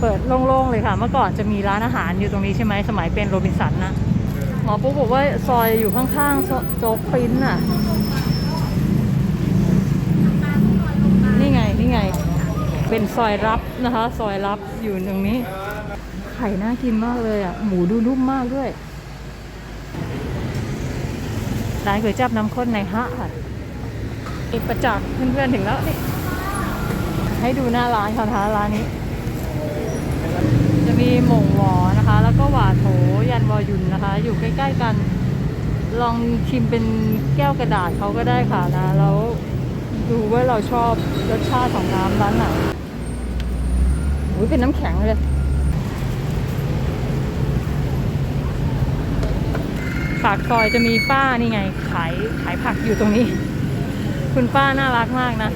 เปิดโล่งๆเลยค่ะ เมื่อก่อนจะมีร้านอาหารอยู่ตรงนี้ใช่ไหมสมัยเป็นโรบินสันนะหมอปุ๊กบอกว่าซอยอยู่ข้างๆโจ๊กปิ้นน่ะ นี่ไงนี่ไง เป็นซอยรับนะคะ ซอยรับอยู่ตรงนี้ ไข่น่ากินมากเลยอะ หมูดูนุ่มมากด้วยร้านก๋วยจับน้ำข้นในฮะค่ะเอกประจักษ์เพื่อนๆถึงแล้วนี่ให้ดูหน้าร้านค่ะนะคะร้านนี้ มีหม่งหวอนะคะ แล้วก็หวาโถยันวอยุนนะคะ อยู่ใกล้ๆกัน ลองชิมเป็นแก้วกระดาษเขาก็ได้ค่ะนะ แล้วดูว่าเราชอบรสชาติของน้ำร้านไหนอุ้ยเป็นน้ำแข็งเลยปากซอยจะมีป้านี่ไง ขายขายผักอยู่ตรงนี้ คุณป้าน่ารักมากนะ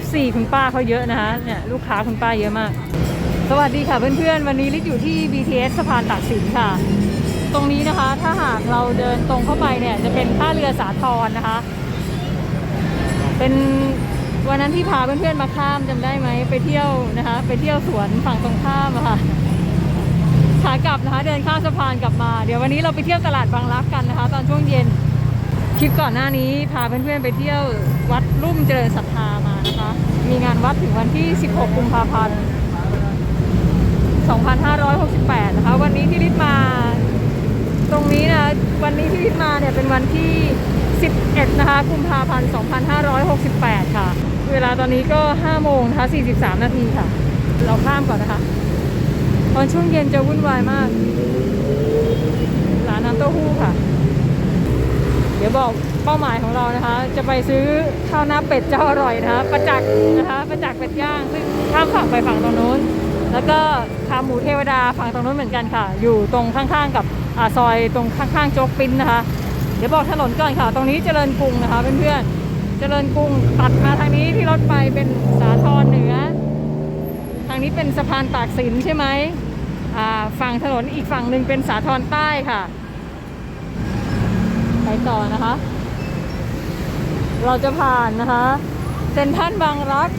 FC คุณป้าเขาเยอะนะคะเนี่ยลูกค้าคุณป้าเยอะมาก สวัสดีค่ะเพื่อนๆ วันนี้ลิศอยู่ที่ BTS สะพานตากสินค่ะ ตรงนี้นะคะถ้าหากเราเดินตรงเข้าไปเนี่ยจะเป็นท่าเรือสาทรนะคะ เป็นวันนั้นที่พาเพื่อนๆมาข้ามจำได้ไหมไปเที่ยวนะคะ ไปเที่ยวสวนฝั่งตรงข้ามค่ะขากลับนะคะ เดินข้ามสะพานกลับมา เดี๋ยววันนี้เราไปเที่ยวตลาดบางรักกันนะคะ ตอนช่วงเย็นคลิปก่อนหน้านี้พาเพื่อนๆไปเที่ยววัดรุ่มเจริญศรัทธามานะคะ มีงานวัดถึงวันที่ 16 กุมภาพันธ์ 2568 นะคะ วันนี้ที่ลิศมา ตรงนี้นะ วันนี้ที่ลิศมาเนี่ยเป็นวันที่ 11 นะคะ กุมภาพันธ์ 2568 ค่ะ เวลาตอนนี้ก็ 5 โมงนะคะ 43 นาทีค่ะ เราข้ามก่อนนะคะ ตอนช่วงเย็นจะวุ่นวายมาก ร้านน้ำเต้าหู้ค่ะ เดี๋ยวบอกเป้าหมายของเรานะคะ จะไปซื้อข้าวหน้าเป็ดเจ้าอร่อยนะคะ ประจักษ์นะคะ ประจักษ์เป็ดย่าง ซึ่งข้ามฝั่งไปฝั่งตรงนู้น แล้วก็ขาหมูเทวดาฝั่งตรงนู้นเหมือนกันค่ะ อยู่ตรงข้างๆ กับอซอยตรงข้างๆโจ๊กปิ้นนะคะ เดี๋ยวบอกถนนก่อนค่ะ ตรงนี้เจริญกรุงนะคะเพื่อนๆ เจริญกรุงตัดมาทางนี้ที่รถไปเป็นสาทรเหนือ ทางนี้เป็นสะพานตากสินใช่ไหมฝั่งถนนอีกฝั่งหนึ่งเป็นสาทรใต้ค่ะไปต่อนะคะ เราจะผ่านนะคะเซ็นทรัลบางรัก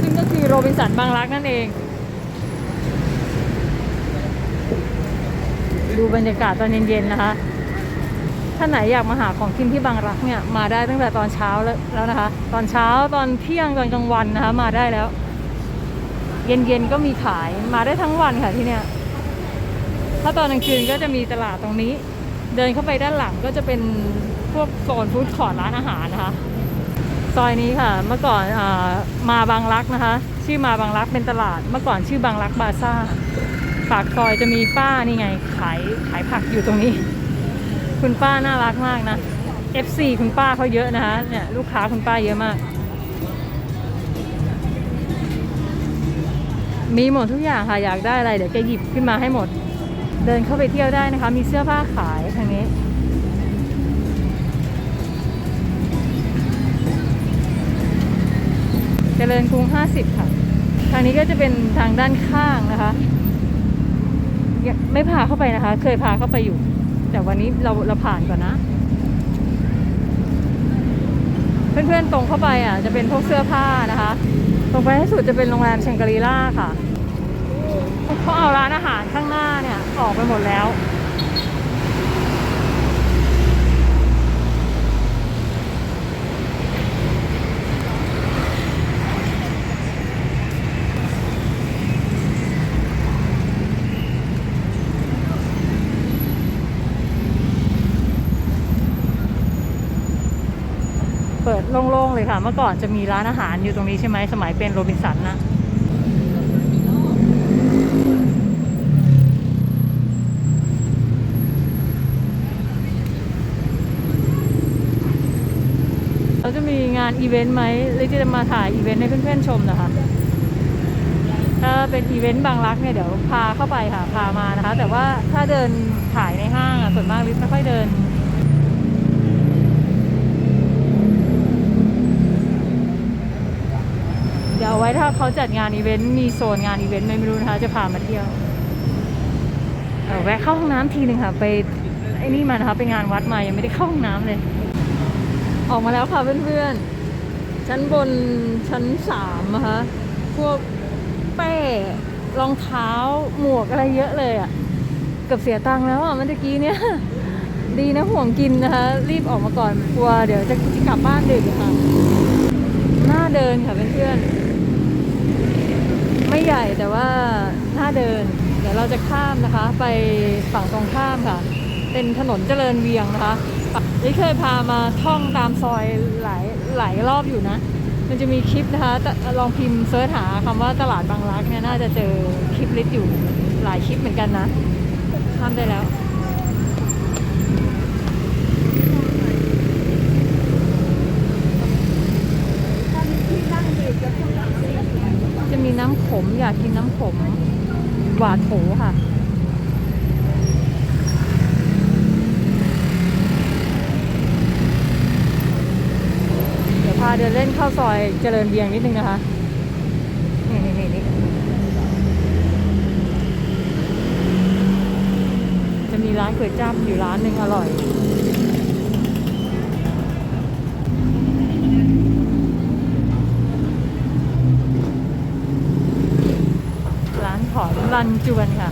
ซึ่งก็คือโรบินสันบางรักนั่นเอง ดูบรรยากาศตอนเย็นๆนะคะ ถ้าไหนอยากมาหาของกินที่บางรักเนี่ยมาได้ตั้งแต่ตอนเช้าแล้วแล้วนะคะ ตอนเช้าตอนเที่ยงตอนกลางวันนะคะ มาได้แล้ว เย็นๆก็มีขายมาได้ทั้งวันค่ะที่เนี่ยถ้าตอนกลางคืนก็จะมีตลาดตรงนี้ เดินเข้าไปด้านหลังก็จะเป็นพวกโซนฟู้ดคอร์ทร้านอาหารนะคะซอยนี้ค่ะเมื่อก่อนอามาบางรักนะคะ ชื่อมาบางรักเป็นตลาด เมื่อก่อนชื่อบางรักบาซ่า ปากซอยจะมีป้านี่ไง ขายขายผักอยู่ตรงนี้ คุณป้าน่ารักมากนะ FC คุณป้าเขาเยอะนะคะเนี่ยลูกค้าคุณป้าเยอะมาก มีหมดทุกอย่างค่ะอยากได้อะไรเดี๋ยวแกหยิบขึ้นมาให้หมด เดินเข้าไปเที่ยวได้นะคะ มีเสื้อผ้าขายทางนี้เจริญกรุง 50 ค่ะ ทางนี้ก็จะเป็นทางด้านข้างนะคะ ยังไม่พาเข้าไปนะคะ เคยพาเข้าไปอยู่ แต่วันนี้เราเราผ่านก่อนนะ เพื่อนๆตรงเข้าไปอะ จะเป็นพวกเสื้อผ้านะคะ ตรงไปให้สุดจะเป็นโรงแรมเชงกรีล่าค่ะเขาเอาร้านอาหารข้างหน้าเนี่ย ออกไปหมดแล้ว โล่งๆเลยค่ะ เมื่อก่อนจะมีร้านอาหารอยู่ตรงนี้ใช่ไหมสมัยเป็นโรบินสันนะเขาจะมีงานอีเวนต์ไหมหรือจะมาถ่ายอีเวนต์ให้เพื่อนๆชมนะคะถ้าเป็นอีเวนต์บางรักเนี่ยเดี๋ยวพาเข้าไปค่ะ พามานะคะ แต่ว่าถ้าเดินถ่ายในห้างอะส่วนมากลิฟไม่ค่อยเดิน ดี๋ยวเอาไว้ถ้าเขาจัดงานอีเวนต์มีโซนงานอีเวนต์ไม่รู้นะคะจะพามาเที่ยวเออแวะเข้าห้องน้ำทีหนึ่งค่ะ ไปไอ้นี่มานะคะไปงานวัดมายังไม่ได้เข้าห้องน้ำเลย ออกมาแล้วค่ะเพื่อนๆ ชั้นบนชั้นสามนะคะพวกเป้รองเท้าหมวกอะไรเยอะเลยอะ่ะเกือบเสียตังค์แล้วอะ่ะเมื่อกี้เนี่ย ดีนะห่วงกินนะคะ รีบออกมาก่อนกลัวเดี๋ยวจะกลับบ้านดึกค่ะหน้าเดินค่ะเพื่อนๆ ไม่ใหญ่แต่ว่าหน้าเดิน เดี๋ยวเราจะข้ามนะคะ ไปฝั่งตรงข้ามค่ะ เป็นถนนเจริญเวียงนะคะนี่เคยพามาท่องตามซอยหลายหลายรอบอยู่นะ มันจะมีคลิปนะคะ ลองพิมพ์เสิร์ชหาคำว่าตลาดบางรักเนี่ยน่าจะเจอคลิปลิสต์อยู่หลายคลิปเหมือนกันนะ ข้ามได้แล้ว จะ มีน้ำขมอยากกินน้ำขมหวานโถค่ะ เดี๋ยวพาเดินเล่นเข้าซอยเจริญเวียงนิดนึงนะคะนี่นี่นี่นี่จะมีร้านก๋วยจั๊บอยู่ร้านหนึ่งอร่อย รันจวนค่ะ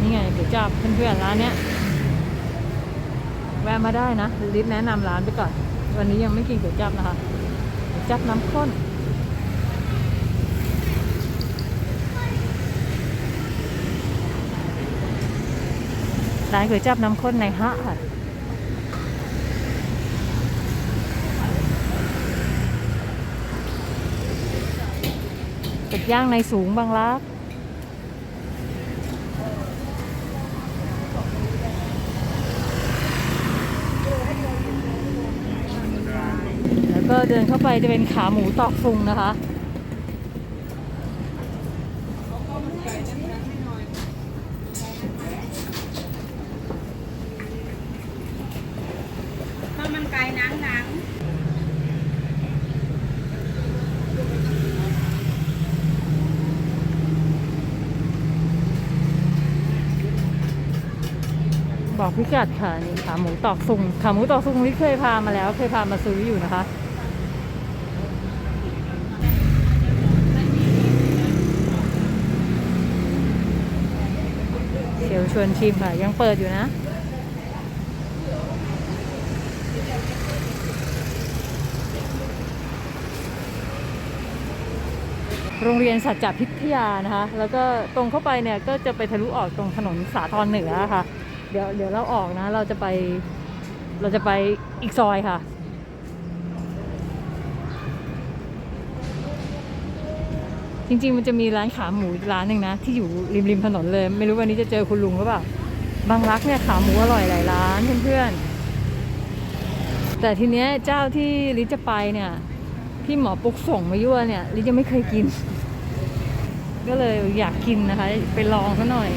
นี่ไงก๋วจับเพื่อนๆร้านเนี้ยแวะมาได้นะลิศแนะนำร้านไปก่อน วันนี้ยังไม่กินก๋วยจับนะคะก๋วยจับน้ำข้นร้านก๋วยจับน้ำข้นในฮะค่ะ เป็ดย่างในสูงบางรักแล้วก็เดินเข้าไปจะเป็นขาหมูตอกฟุงนะคะ ข้าวมันไก่หนังหนัง บอกพิกัดค่ะนี่ขาหมูตอกซุงขาหมูตอกซุงที่เคยพามาแล้ว เคยพามาซื้ออยู่นะคะเชียวชวนชิมค่ะ ยังเปิดอยู่นะโรงเรียนสัจจพิทยานะคะ แล้วก็ตรงเข้าไปเนี่ยก็จะไปทะลุออกตรงถนนสาทรเหนือค่ะ ดี๋ยวเดี๋ยวเราออกนะ เราจะไป เราจะไปอีกซอยค่ะ จริง ๆ มันจะมีร้านขาหมูร้านหนึ่งนะ ที่อยู่ริมริมถนนเลย ไม่รู้วันนี้จะเจอคุณลุงหรือเปล่า บางรักเนี่ยขาหมูอร่อยหลายร้านเพื่อนๆ แต่ทีเนี้ยเจ้าที่ลิจะไปเนี่ยพี่หมอปุ๊กส่งมายั่วเนี่ยลิศยังไม่เคยกิน ก็เลยอยากกินนะคะ ไปลองซะหน่อย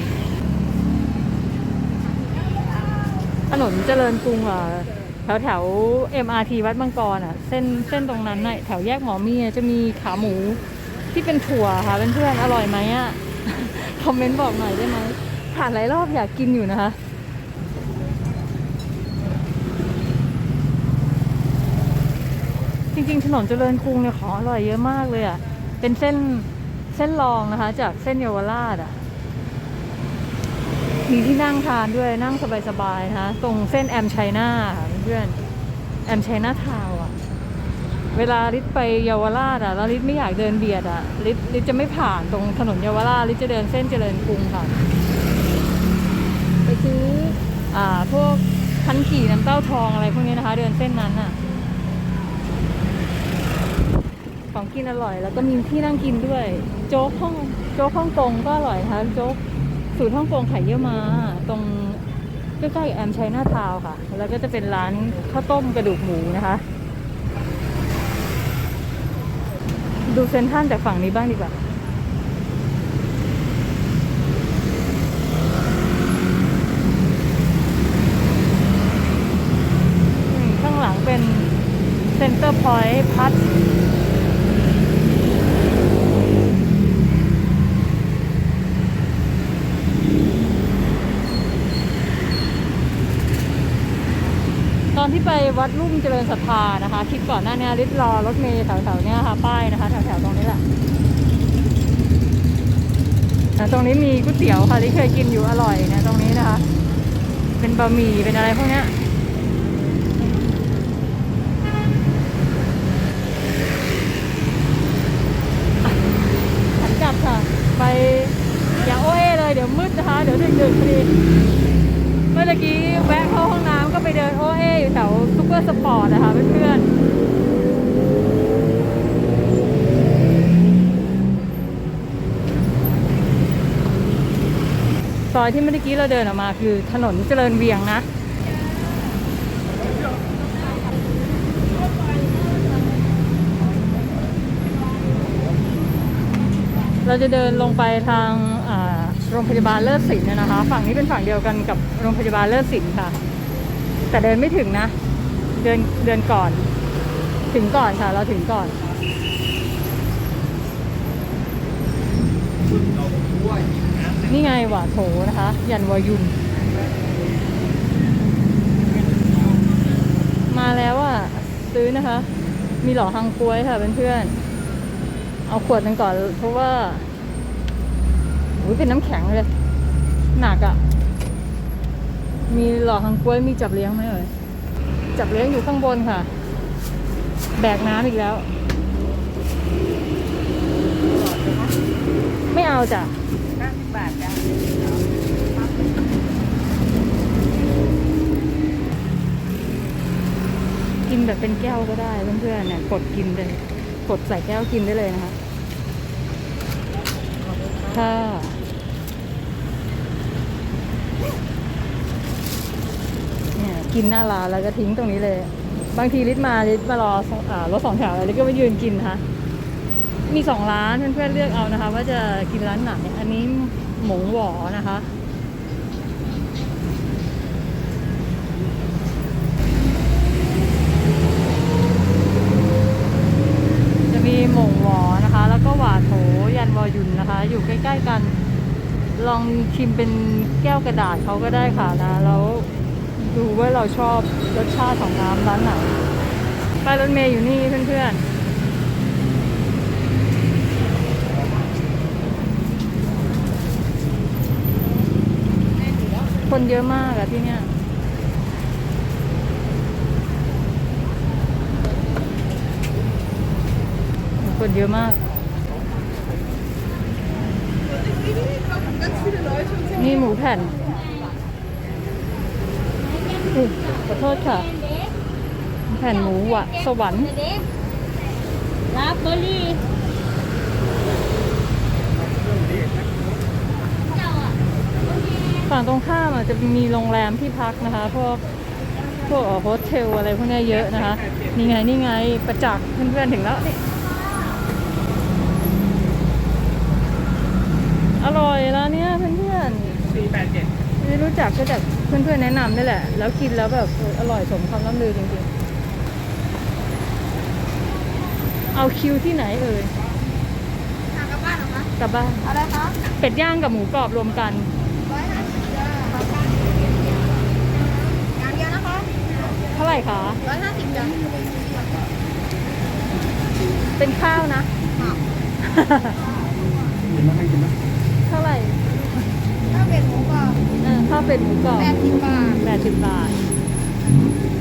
ถนนเจริญกรุงอะแถวแถว MRT วัดบางกรอะ เส้นเส้นตรงนั้นน่ะแถวแยกหมอมีจะมีขาหมูที่เป็นถั่วค่ะเพื่อนๆอร่อยไหมอะคอมเมนต์บอกหน่อยได้ไหมผ่านหลายรอบอยากกินอยู่นะคะจริงๆ ถนนเจริญกรุงเนี่ยของอร่อยเยอะมากเลยอะ เป็นเส้นเส้นรองนะคะ จากเส้นเยาวราชอะ มีที่นั่งทานด้วยนั่งสบายๆนะคะตรงเส้นแอมชัยนาคเพื่อนแอมชัยนาทาวอะเวลาลิศไปเยาวราชอะแล้วลิศไม่อยากเดินเบียดอะลิศลิศจะไม่ผ่านตรงถนนเยาวราชลิศจะเดินเส้นเจริญกรุงค่ะไปซื้ออ่าพวกคันขี่น้ำเต้าทองอะไรพวกนี้นะคะ เดินเส้นนั้นอะของกินอร่อย แล้วก็มีที่นั่งกินด้วย โจ๊กห้องโจ๊กฮ่องกงก็อร่อยนะคะโจ๊ก สูตรฮ่องกงไข่เยี่ยมา ตรงใกล้ๆแอมชัยนาทาวน์ค่ะ แล้วก็จะเป็นร้านข้าวต้มกระดูกหมูนะคะ ดูเซนทรันจากฝั่งนี้บ้างดีกว่าอืมข้างหลังเป็นเซ็นเตอร์พอยต์พัท ที่ไปวัดรุ่มเจริญศรัทธานะคะคลิปก่อนหน้านี้ริดรอรถเมล์แถวๆเนี้ยค่ะ ป้ายนะคะแถวๆตรงนี้แหละแต่ตรงนี้มีก๋วยเตี๋ยวค่ะที่เคยกินอยู่อร่อยนะตรงนี้นะคะ เป็นบะหมี่เป็นอะไรพวกเนี้ยหันกลับค่ะ ไปอย่าโอเอเลยเดี๋ยวมืดนะคะ เดี๋ยวดึกๆพอดี เมื่อกี้แวะเข้าห้องน้ำก็ไปเดินโอเออยู่แถวซูเป อร์สปอร์ตนะคะเพื่อนๆซอยที่เมื่อกี้เราเดินออกมาคือถนนเจริญเวียงนะเราจะเดินลงไปทางโรงพยาบาลเลิศศิลป์เนี่ยนะคะ ฝั่งนี้เป็นฝั่งเดียวกันกับโรงพยาบาลเลิศศิลป์ค่ะ แต่เดินไม่ถึงนะ เดินเดินก่อน ถึงก่อนค่ะ เราถึงก่อนนี่ไงหว่าโถนะคะ ยันวายุน มาแล้วอะ ซื้อนะคะ มีหล่อฮังกล้วยค่ะเพื่อนๆเอาขวดหนึงก่อน เพราะว่าอุ้ยเป็นน้ำแข็งเลย หนักอะ่ะ มีหล่อฮังกล้วยมีจับเลี้ยงไหมเอ่ย จับเลี้ยงอยู่ข้างบนค่ะ แบกน้ำอีกแล้ว ไม่เอาจ้ะ50บาทจ้ะกินแบบเป็นแก้วก็ได้เพื่อนๆเนี่ยกดกินเลย กดใส่แก้วกินได้เลยนะคะค่ะเนี่ย กินหน้าร้านแล้วก็ทิ้งตรงนี้เลย บางทีลิศมาลิศมารออรถสองแถวอะไรลิศก็มายืนกินนะคะมีสองร้านเพื่อนๆเลือกเอานะคะ ว่าจะกินร้านไหน อันนี้หมูหวอนะคะจะมีหมงหวอนะคะแล้วก็หวาโถยันวอยุนนะคะอยู่ใกล้ ๆ กัน ลองชิมเป็นแก้วกระดาษเขาก็ได้ค่ะนะ แล้ว ดูว่าเราชอบรสชาติของน้ำร้านไหนป้ายรถเมย์อยู่นี่เพื่อนๆคนเยอะมากอะที่เนี้ยคนเยอะมาก นี่หมูแผ่น ขอโทษค่ะ แผ่นหมูอะสวรรค์ลาบเบอร์รี่ฝั่งตรงข้ามอะจะมีโรงแรมที่พักนะคะ พวกพวกเอ่อโฮสเทลอะไรพวกเนี้ยเยอะนะคะ นี่ไง นี่ไง ประจักษ์เพื่อนๆ ถึงแล้วนี่อร่อยแล้วเนี่ยเพื่อนๆสี่แปดเจ็ด ไม่รู้จักก็จากเพื่อนๆแนะนำนี่แหละ แล้วกินแล้วแบบเอออร่อยสมคำล่ำลือจริงๆ เอาคิวที่ไหนเอ่ยทางกลับบ้านเหรอคะกลับบ้านอะไรคะเป็ดย่างกับหมูกรอบรวมกัน ร้อยห้าสิบจ้าอย่างเดียวนะคะเท่าไหร่คะร้อยห้าสิบจ้าเป็นข้าวนะ กินไหมให้กินไหมเท่าไหร่ถ้า เป็นหมูกรอบเออข้าวเป็ดหมูกรอบแปดสิบบาท แปดสิบบาท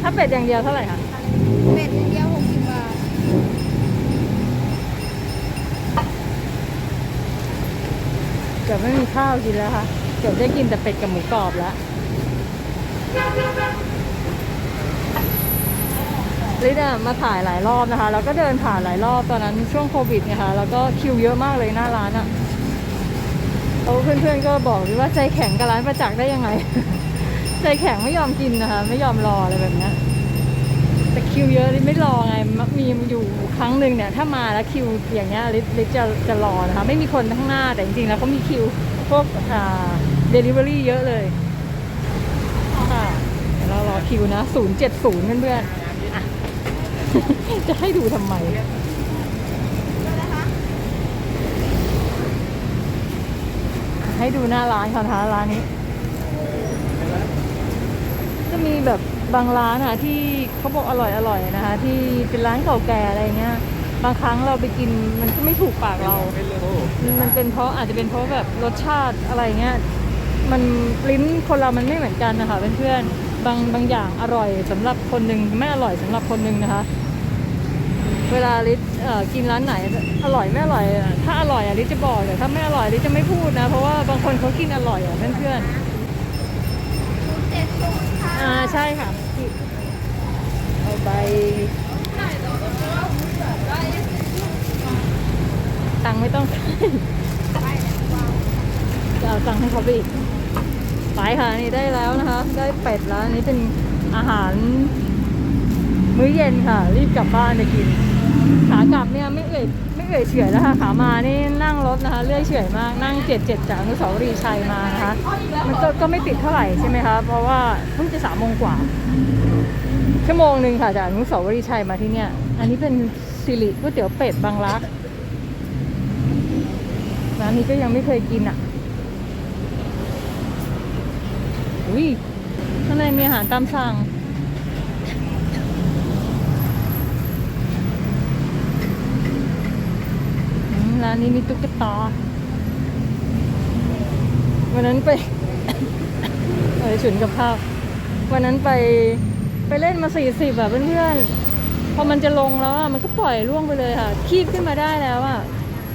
ถ้าเป็ดอย่างเดียวเท่าไหร่คะ เป็ดอย่างเดียวหกสิบบาท เกือบไม่มีข้าวกินแล้วค่ะ เกือบได้กินแต่เป็ดกับหมูกรอบแล้วลิดามาถ่ายหลายรอบนะคะ แล้วก็เดินผ่านหลายรอบตอนนั้นช่วงโควิดไงคะ แล้วก็คิวเยอะมากเลยหน้าร้านอะ่ะ แล้เพื่อนๆก็บอกดิว่าใจแข็งกับร้านประจักษ์ได้ยังไง ใจแข็งไม่ยอมกินนะคะ ไม่ยอมรออะไรแบบนี้แต่คิวเยอะลิไม่รอไงมักมีอยู่ครั้งหนึ่งเนี่ยถ้ามาแล้วคิวอย่างเงี้ยลิลิจะจะรอนะคะไม่มีคนข้างหน้าแต่จริงๆแล้วเขามีคิวพวกอ่าเดลิเวอรี่เยอะเลยค่ะเดี๋ยวเรารอคิวนะ 070เพื่อนๆจะให้ดูทำไม ให้ดูหน้าร้านค่ะนะคะร้านนี้ จะมีแบบบางร้านอะที่เขาบอกอร่อยอร่อยนะคะ ที่เป็นร้านเก่าแก่อะไรเงี้ยบางครั้งเราไปกินมันก็ไม่ถูกปากเรา มันเป็นเพราะอาจจะเป็นเพราะแบบรสชาติอะไรเงี้ย มันลิ้นคนเรามันไม่เหมือนกันนะคะเพื่อนๆ บางบางอย่างอร่อยสำหรับคนหนึ่งไม่อร่อยสำหรับคนหนึ่งนะคะ เวลาลิศเอ่อ กินร้านไหนอร่อยไม่อร่อยอะถ้าอร่อยอะลิศจะบอกแต่ถ้าไม่อร่อยลิศจะไม่พูดนะ เพราะว่าบางคนเขากินอร่อยอะเพื่อนๆเจ็ดศูนย์ค่ะอ่าใช่ค่ะเอาใบตังค์ไม่ต้องจะเอาตังค์ให้เขาไปอีกไปค่ะนี่ได้แล้วนะคะ ได้เป็ดแล้วอันนี้เป็นอาหาร มื้อเย็นค่ะ รีบกลับบ้านไปกิน ขากลับเนี่ยไม่เอ่ยไม่เอ่ยเฉื่อยแล้วค่ะขามานี่นั่งรถนะคะเลื่อยเฉื่อยมากนั่งเจ็ดเจ็ดจากอนุสาวรีย์ชัยมานะคะมันก็ก็ไม่ติดเท่าไหร่ใช่ไหมคะเพราะว่าเพิ่งจะสามโมงกว่า ชั่วโมงหนึ่งค่ะจากอนุสาวรีย์ชัยมาที่เนี่ย อันนี้เป็นสิริก๋วยเตี๋ยวเป็ดบางรักร้านนี้ก็ยังไม่เคยกินอะอุ้ยข้างในมีอาหารตามสั่ง ร้านนี้มีตุ๊กตา วันนั้นไปเออฉุนกับข้าววันนั้นไปไปเล่นมาสี่สิบแบบเพื่อนๆ พอมันจะลงแล้วอะมันก็ปล่อยล่วงไปเลยค่ะ คีบขึ้นมาได้แล้วอะ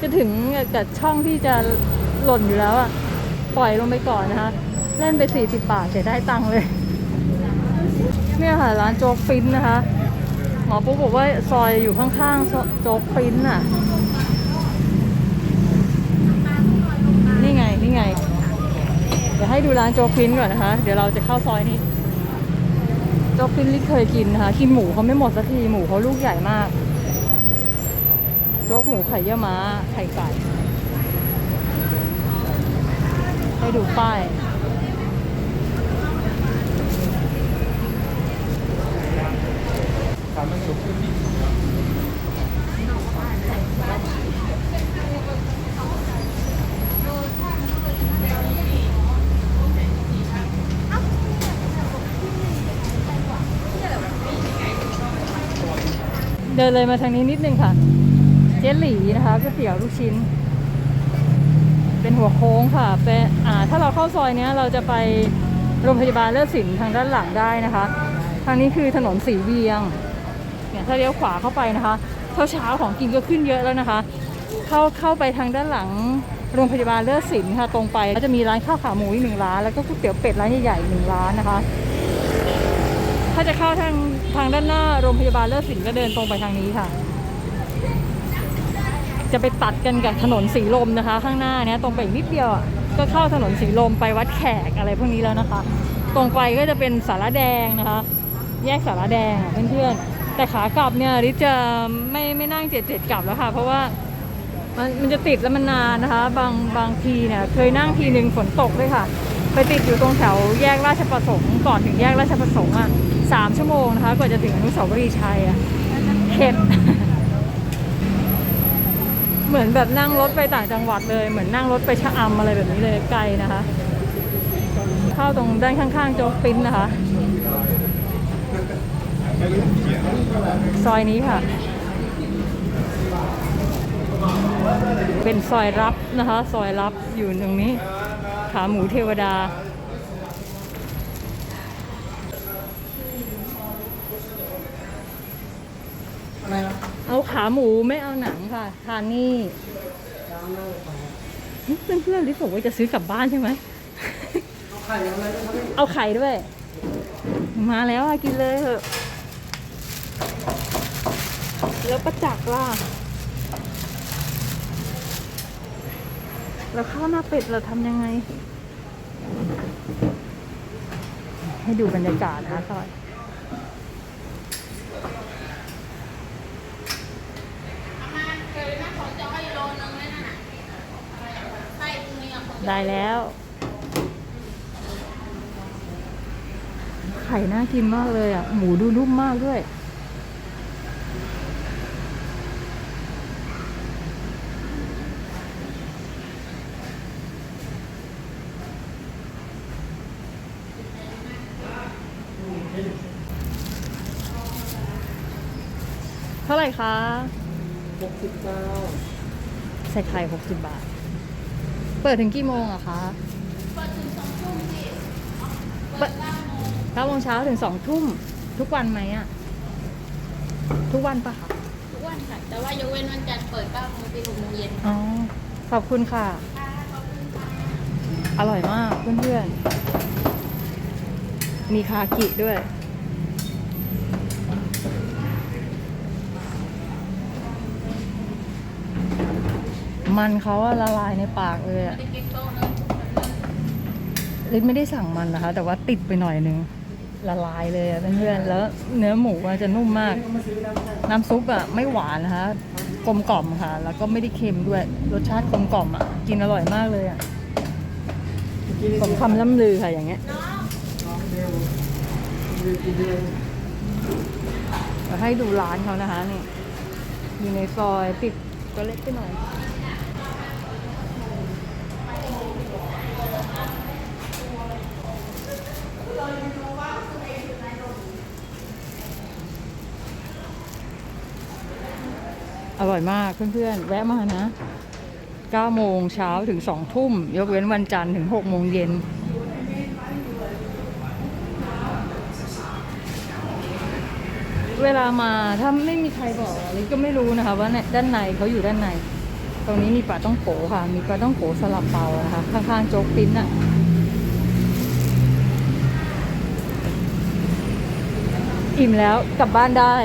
จะถึงกับช่องที่จะหล่นอยู่แล้วอะปล่อยลงไปก่อนนะคะ เล่นไปสี่สิบบาทเสียได้ตังค์เลย เนี่ยค่ะร้านโจ๊กฟินนะคะ หมอปุ๊กบอกว่าซอยอยู่ข้างๆ โจ๊กฟินอะ นี่ไง นี่ไง เให้ดูร้านโจ๊กฟินก่อนนะคะ เดี๋ยวเราจะเข้าซอยนี้ โจ๊กฟินลิศเคยกินนะคะกินหมูเขาไม่หมดสักทีหมูเขาลูกใหญ่มาก โจ๊กหมูไข่เยี่ยวม้าไข่ไก่ให้ดูป้าย เดินเลยมาทางนี้นิดนึงค่ะ เจ๊หลีนะคะก๋วยเตี๋ยวลูกชิ้น เป็นหัวโค้งค่ะเป็นอ่าถ้าเราเข้าซอยเนี้ยเราจะไปโรงพยาบาลเลิศสินทางด้านหลังได้นะคะ ทางนี้คือถนนสีเวียงเนี่ยถ้าเลี้ยวขวาเข้าไปนะคะเช้าเช้าของกินก็ขึ้นเยอะแล้วนะคะ เข้าเข้าไปทางด้านหลังโรงพยาบาลเลิศสินค่ะตรงไปก็จะมีร้านข้าวขาหมูอีกหนึ่งร้านแล้วก็ก๋วยเตี๋ยวเป็ดร้านใหญ่ๆหนึ่งร้านนะคะ ถ้าจะเข้าทาง ทางด้านหน้าโรงพยาบาลเลิศสินก็เดินตรงไปทางนี้ค่ะ จะไปตัดกันกับถนนสีลมนะคะ ข้างหน้าเนี้ยตรงไปอีกนิดเดียวอะก็เข้าถนนสีลมไปวัดแขกอะไรพวกนี้แล้วนะคะ ตรงไปก็จะเป็นสารแดงนะคะ แยกสารแดงอะเพื่อนๆแต่ขากลับเนี่ยริจะไม่ไม่นั่งเจ็ดเจ็ดกลับแล้วค่ะ เพราะว่ามันมันจะติดแล้วมันนานนะคะ บางบางทีเนี่ยเคยนั่งทีหนึ่งฝนตกด้วยค่ะ ไปติดอยู่ตรงแถวแยกราชประสงค์ก่อนถึงแยกราชประสงค์อะ สามชั่วโมงนะคะกว่าจะถึงอนุสาวรีย์ชัยอะเข็ดเหมือนแบบนั่งรถไปต่างจังหวัดเลย เหมือนนั่งรถไปชะอำอะไรแบบนี้เลยไกลนะคะ เข้าตรงด้านข้างๆโจ๊กปิ้นนะคะ ซอยนี้ค่ะ เป็นซอยรับนะคะ ซอยรับอยู่ตรงนี้ ขาหมูเทวดา อะไรนะ เอาขาหมูไม่เอาหนังค่ะ ทานนี่เพื่อนเพื่อนๆที่บอกว่าจะซื้อกลับบ้านใช่ไหมไข่อะไรนะครับเอาไข่ด้วย มาแล้วอะกินเลยเถอะแล้วประจักษ์ล่ะ แล้วข้าวหน้าเป็ดเราทำยังไง ให้ดูบรรยากาศนะคะซอย ได้แล้ว ไข่น่ากินมากเลยอะ หมูดูนุ่มมากด้วย เท่าไหร่คะ 69ใส่ไข่ 60 บาท เปิดถึงกี่โมงอะคะเปิดถึงสองทุ่มพี่เปิดเก้าโมงเช้าถึงสองทุ่มทุกวันไหมอะทุกวันปะคะทุกวันค่ะ แต่ว่ายกเว้นวันจันทร์เปิด9โมงถึง6โมงเย็นอ๋อขอบคุณค่ะ อร่อยมากเพื่อนๆมีคากิด้วย มันเขาอะละลายในปากเลยอะลิศไม่ได้สั่งมันนะคะ แต่ว่าติดไปหน่อยนึงละลายเลยอะเพื่อนๆแล้วเนื้อหมูอะจะนุ่มมาก น้ำซุปอะไม่หวานนะคะกลมกล่อมค่ะ แล้วก็ไม่ได้เค็มด้วยรสชาติกลมกล่อมอะกินอร่อยมากเลยอะกินผมคำล่ำลือค่ะอย่างเงี้ยน้องเร็วเร็วกินเร็วเดี๋ยวให้ดูร้านเขานะคะนี่อยู่ในซอยปิดก็เล็กไปหน่อย อร่อยมากเพื่อนๆ แวะมานะ 9 โมงเช้าถึง 2 ทุ่ม ยกเว้นวันจันทร์ถึง 6 โมงเย็น เวลามาถ้าไม่มีใครบอกลิก็ไม่รู้นะคะว่าเนี่ยด้านในเขาอยู่ด้านใน ตรงนี้มีปลาต้องโขค่ะ มีปลาต้องโขสลับเปานะคะ ข้างๆโจ๊กปิ้นอะอิ่มแล้วกลับบ้านได้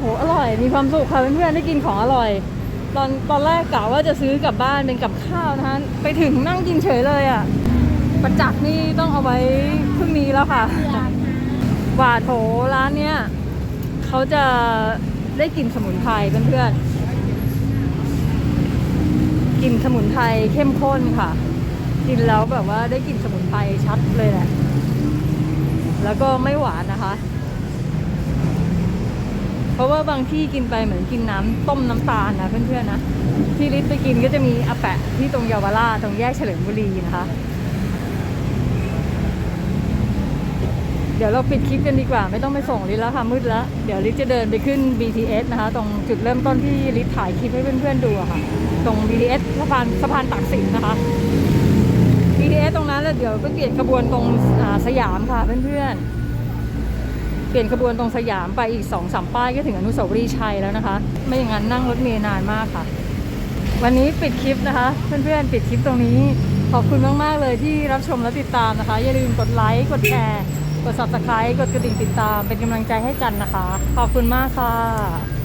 โหอร่อยมีความสุขค่ะเพื่อนๆได้กินของอร่อย ตอนตอนแรกกะว่าจะซื้อกลับบ้านเป็นกับข้าวนะคะไปถึงนั่งกินเฉยเลยอะ่ะประจักษ์นี่ต้องเอาไว้พรุ่งนี้แล้วค่ะหวาดโถร้านเนี้ยเขาจะได้กลิ่นสมุนไพรเพื่อนๆกลิ่นสมุนไพรเข้มข้นค่ะ กินแล้วแบบว่าได้กลิ่นสมุนไพรชัดเลยแหละ แล้วก็ไม่หวานนะคะ ราะว่าบางที่กินไปเหมือนกินน้ำต้มน้ำตาลนะเพื่อนๆนะที่ลิศไปกินก็จะมีอาแปะที่ตรงเยาวราชตรงแยกเฉลิมบุรีนะคะ เดี๋ยวเราปิดคลิปกันดีกว่า ไม่ต้องไปส่งลิศแล้วค่ะมืดแล้ว เดี๋ยวลิศจะเดินไปขึ้น BTS นะคะ ตรงจุดเริ่มต้นที่ลิศถ่ายคลิปให้เพื่อนๆดูค่ะ ตรง BTS สะพานสะพานตากสินนะคะ BTS ตรงนั้นแล้วเดี๋ยวไปเปลี่ยนขบวนตรงสยามค่ะเพื่อนๆ เปลี่ยนขบวนตรงสยามไปอีกสองสามป้ายก็ถึงอนุสาวรีย์ชัยแล้วนะคะ ไม่อย่างนั้นนั่งรถเมล์นานมากค่ะ วันนี้ปิดคลิปนะคะ เพื่อนๆปิดคลิปตรงนี้ ขอบคุณมากๆเลยที่รับชมและติดตามนะคะ อย่าลืมกดไลค์กดแชร์กด subscribe กดกระดิ่งติดตามเป็นกำลังใจให้กันนะคะ ขอบคุณมากค่ะ